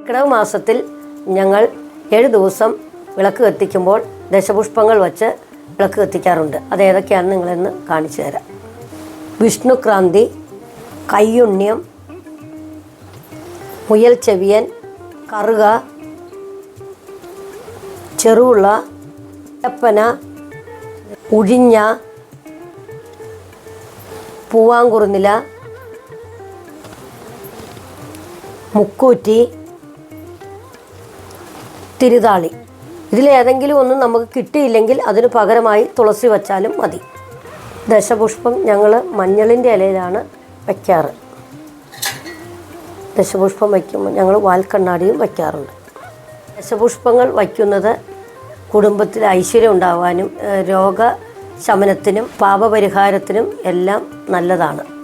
കർക്കിടക മാസത്തിൽ ഞങ്ങൾ ഏഴ് ദിവസം വിളക്ക് കത്തിക്കുമ്പോൾ ദശപുഷ്പങ്ങൾ വച്ച് വിളക്ക് കത്തിക്കാറുണ്ട്. അത് ഏതൊക്കെയാണെന്ന് നിങ്ങളെന്ന് കാണിച്ചു തരാം. വിഷ്ണുക്രാന്തി കയ്യുണ്യം മുയൽ ചെവിയൻ കറുക ചെറുള്ള അപ്പന ഉഴിഞ്ഞ പൂവാങ്കുറുനില മുക്കൂറ്റി തിരുതാളി. ഇതിലേതെങ്കിലും ഒന്നും നമുക്ക് കിട്ടിയില്ലെങ്കിൽ അതിന് പകരമായി തുളസി വച്ചാലും മതി. ദശപുഷ്പം ഞങ്ങൾ മഞ്ഞളിന്റെ ഇലയിലാണ് വയ്ക്കാറ്. ദശപുഷ്പം വയ്ക്കുമ്പോൾ ഞങ്ങൾ വാൽക്കണ്ണാടിയും വയ്ക്കാറുണ്ട്. ദശപുഷ്പങ്ങൾ വയ്ക്കുന്നത് കുടുംബത്തിൽ ഐശ്വര്യം ഉണ്ടാവാനും രോഗ രോഗശമനത്തിനും പാപപരിഹാരത്തിനും എല്ലാം നല്ലതാണ്.